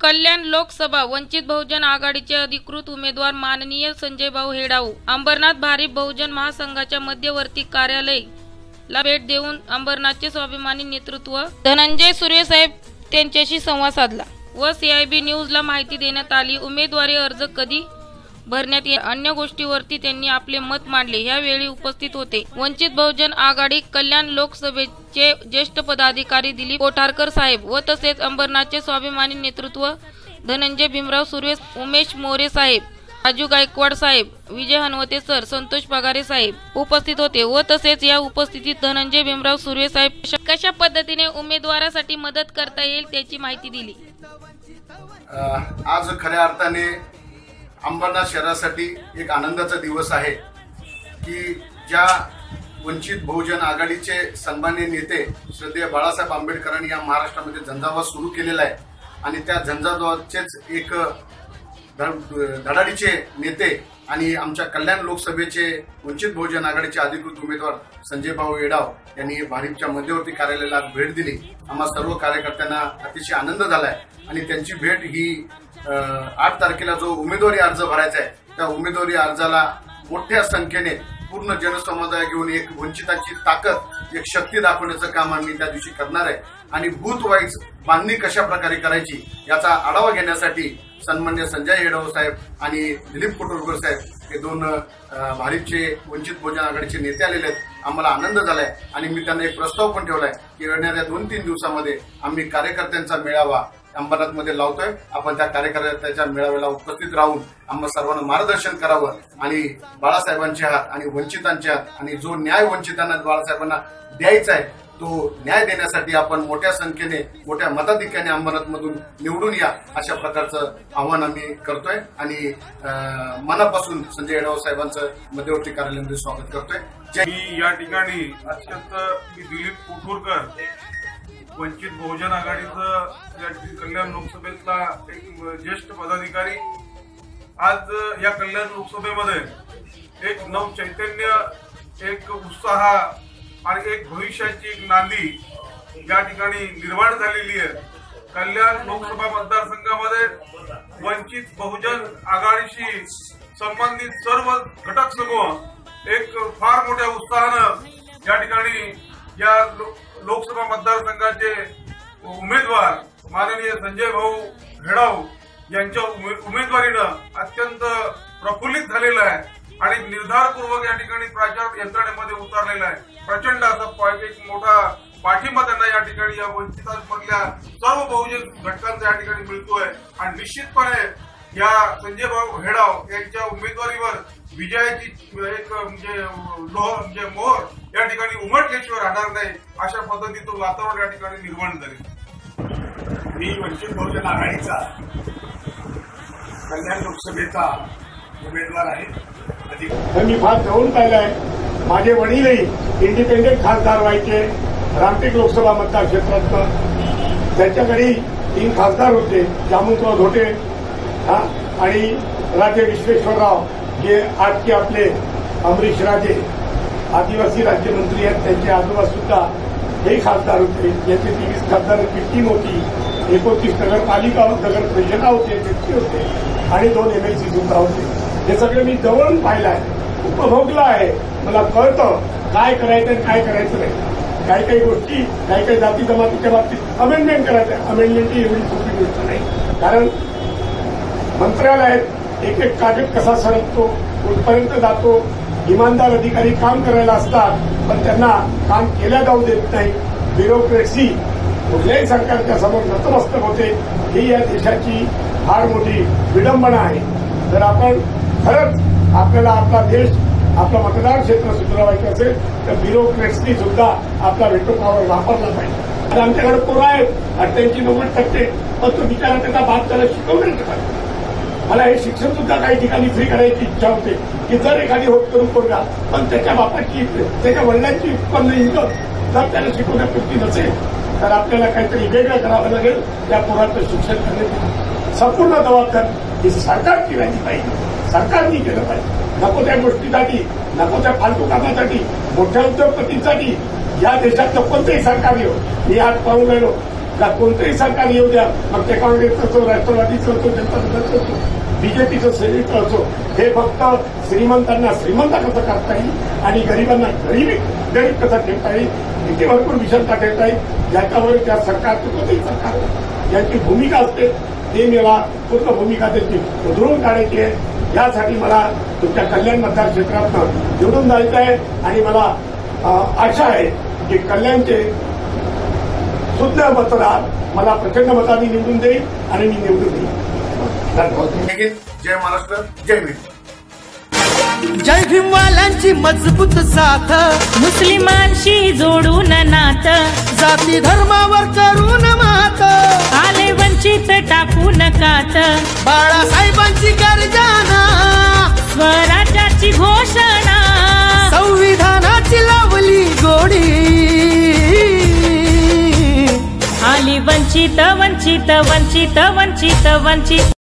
कल्याण लोकसभा वंचित बहुजन आघाडीचे अधिकृत उमेदवार माननीय संजय भाऊ हेडाऊ अंबरनाथ भारिप बहुजन महासंघाच्या मध्यवर्ती कार्यालय ला भेट देऊन अंबरनाथचे स्वाभिमानी नेतृत्व धनंजय सूर्यसाहेब त्यांच्याशी संवाद साधला व सीआयबी न्यूजला माहिती देण्यात आली. उमेदवारी अर्ज कधी भरण्यात ये अन्य गोष्टीवरती त्यांनी आपले मत मांडले. यावेळी उपस्थित होते. वंचित बहुजन आघाडी कल्याण लोकसभेचे ज्येष्ठ पदाधिकारी दिलीप कोठारकर साहेब व तसेच अंबरनाथचे स्वाभिमानी नेतृत्व धनंजय भीमराव सुर्वे उमेश मोरे साहेब राजू गायकवाड साहेब विजय हनवते सर संतोष पगारे साहेब उपस्थित होते व तसेच या उपस्थितीत धनंजय भीमराव सुर्वे साहेब कशा पद्धतीने उमेदवारासाठी मदत करता येईल त्याची माहिती दिली. आज खऱ्या अर्थाने अंबरनाथ शहरासाठी एक आनंदाचा दिवस आहे की ज्या वंचित बहुजन आघाडीचे सन्मान्य नेते श्रद्धेय बाळासाहेब आंबेडकरांनी या महाराष्ट्रामध्ये झंझावात सुरू केलेला आहे आणि त्या झंझावातचेच एक धडाडीचे नेते आणि आमच्या कल्याण लोकसभेचे वंचित बहुजन आघाडीचे अधिकृत उमेदवार संजय भाऊ येडाव यांनी भारिपच्या मध्यवर्ती कार्यालयाला भेट दिली. आम्हा सर्व कार्यकर्त्यांना अतिशय आनंद झालाय आणि त्यांची भेट ही आठ तारखेला जो उमेदवारी अर्ज भरायचा आहे त्या उमेदवारी अर्जाला मोठ्या संख्येने पूर्ण जनसमुदाय घेऊन एक वंचिताची ताकद एक शक्ती दाखवण्याचं काम आम्ही त्या दिवशी करणार आहे. आणि बूथ वाईज बांधणी कशा प्रकारे करायची याचा आढावा घेण्यासाठी सन्मान्य संजय येडव साहेब आणि दिलीप कोटोरकर साहेब हे दोन अ, भारीपचे वंचित बहुजन आघाडीचे नेते आलेले आहेत. आम्हाला आनंद झालाय आणि मी त्यांना एक प्रस्ताव पण ठेवलाय की येणाऱ्या दोन तीन दिवसामध्ये आम्ही कार्यकर्त्यांचा मेळावा अंबरनाथमध्ये लावतोय. आपण त्या कार्यकर्त्याच्या मेळाव्याला उपस्थित राहून आम्हा सर्वांना मार्गदर्शन करावं. आणि बाळासाहेबांचे हात आणि वंचितांचे हात आणि जो न्याय वंचितांना बाळासाहेबांना द्यायचा आहे तो न्याय देण्यासाठी आपण मोठ्या संख्येने मोठ्या मताधिक्याने अंबरनाथमधून निवडून या अशा प्रकारचं आव्हान आम्ही करतोय. आणि अं, मनापासून संजय येडाव साहेबांचं मध्यवर्ती कार्यालयामध्ये स्वागत करतोय. मी या ठिकाणी अत्यंत दिलीप कोठूरकर वंचित बहुजन आघाडीचं कल्याण लोकसभेतला एक ज्येष्ठ पदाधिकारी आज या कल्याण लोकसभेमध्ये एक नव चैतन्य एक उत्साह आणि एक भविष्याची एक नांदी या ठिकाणी निर्माण झालेली आहे. कल्याण लोकसभा मतदारसंघामध्ये वंचित बहुजन आघाडीशी संबंधित सर्व घटक समूह एक फार मोठ्या उत्साहानं या ठिकाणी या लोकसभा मतदारसंघाचे उमेदवार माननीय संजय भाऊ भेडाव यांच्या उमेदवारीनं अत्यंत प्रफुल्लित झालेलं आहे आणि निर्धारपूर्वक या ठिकाणी प्रचार यंत्रणेमध्ये उतरलेला आहे. प्रचंड असा एक मोठा पाठिंबा त्यांना या ठिकाणी या वंचितांमधल्या सर्व बहुजन घटकांचा या ठिकाणी मिळतोय. आणि निश्चितपणे या संजय भाऊ हेडाव यांच्या उमेदवारीवर विजयाची एक म्हणजे लोह म्हणजे मोहर या ठिकाणी उमटल्याशिवाय राहणार नाही अशा पद्धतीचं वातावरण या ठिकाणी निर्माण झाले मी वंचित बहुजन आघाडीचा कल्याण लोकसभेचा उमेदवार आहे. मी फार जवळून पाहिलंय माझे वडीलही इंडिपेंडेंट खासदार व्हायचे. रामटेक लोकसभा मतदारक्षेत्रातनं त्यांच्या घरी तीन खासदार होते जामुनराव धोटे हा, आणि राजे विश्वेश्वरराव जे आजचे आपले अमरीश राजे आदिवासी राज्यमंत्री आहेत. त्यांचे आजोबा सुद्धा हे खासदार होते. याचे तेवीस खासदारांची टीम होती एकोणतीस नगरपालिका नगर परिषदा होते व्यक्ती होते. आणि दोन एमएलसी सुद्धा होते. हे सगळं मी जवळून पाहिलं आहे उपभोगलं आहे. मला कळतं काय करायचं आणि काय करायचं नाही. काही काही गोष्टी काही काही जाती जमातीच्या बाबतीत अमेंडमेंट करायचं. अमेंडमेंट ही एवढी सोपी गोष्ट नाही. कारण मंत्रालयात एक एक कागद कसा सरकतो कुठपर्यंत जातो इमानदार अधिकारी काम करायला असतात पण त्यांना काम केल्या जाऊ देत नाही. ब्युरोक्रेसी कुठल्याही सरकारच्या समोर नतमस्तक होते ही या देशाची फार मोठी विडंबना आहे. जर आपण खरंच आपल्याला आपला देश आपलं मतदार क्षेत्र सुधारायचं असेल तर ब्युरोक्रेसी सुद्धा आपला वेटो पॉवर वापरला पाहिजे. आणि आमच्याकडे पुरा आहेत अठ्ठ्याऐंशी नव्वद टक्के पण तो बिचारा त्याचा भाग त्याला शिकवू मला हे शिक्षण सुद्धा काही ठिकाणी फ्री करायची इच्छा होते की जर एखादी होत करून पोरगा पण त्याच्या बापाची त्याच्या वडिलांची उत्पन्न इन्कम जर त्याला शिकवण्यापुरती नसेल तर आपल्याला काहीतरी वेगळं करावं लागेल. त्या पोराचं शिक्षण करण्याची संपूर्ण जबाबदारी ही सरकारची राहिली पाहिजे. सरकारने केलं पाहिजे. नको त्या गोष्टीसाठी नको त्या फालतू कामासाठी मोठ्या उद्योगपतींसाठी. या देशातलं कोणतंही सरकार येऊ मी आज पाहून गेलो का कोणतंही सरकार येऊ द्या मग ते काँग्रेसचं असो राष्ट्रवादीचं असो जनता दलाचं असो बीजेपीचं सेनेचं असो हे फक्त श्रीमंतांना श्रीमंत कसं करता येईल आणि गरिबांना गरीबी गरीब कसं ठेवता येईल? इथे भरपूर विषमता ठेवता येईल. याच्यावर त्या सरकारचं कोणतंही सरकार. यांची भूमिका असते ते मला पूर्ण भूमिका त्यांची उधळून काढायची आहे. यासाठी मला तुमच्या कल्याण मतदार क्षेत्रातनं निवडून जायचं आहे आणि मला आशा आहे की कल्याणचे शुद्ध मतदार मला प्रचंड मताने निवडून देईल आणि मी निवडून देईल. धन्यवाद जय महाराष्ट्र जय भीम जय भीमवाल्यांची मजबूत साथ. मुस्लिमांशी जोडून नात. जाती धर्मावर करून मात. आले वंचित टाकून कात. बाळासाहेबांची गर्जना. स्वराज्याची घोषणा. संविधानाची लावली गोडी आली वंचित वंचित वंचित वंचित वंचित.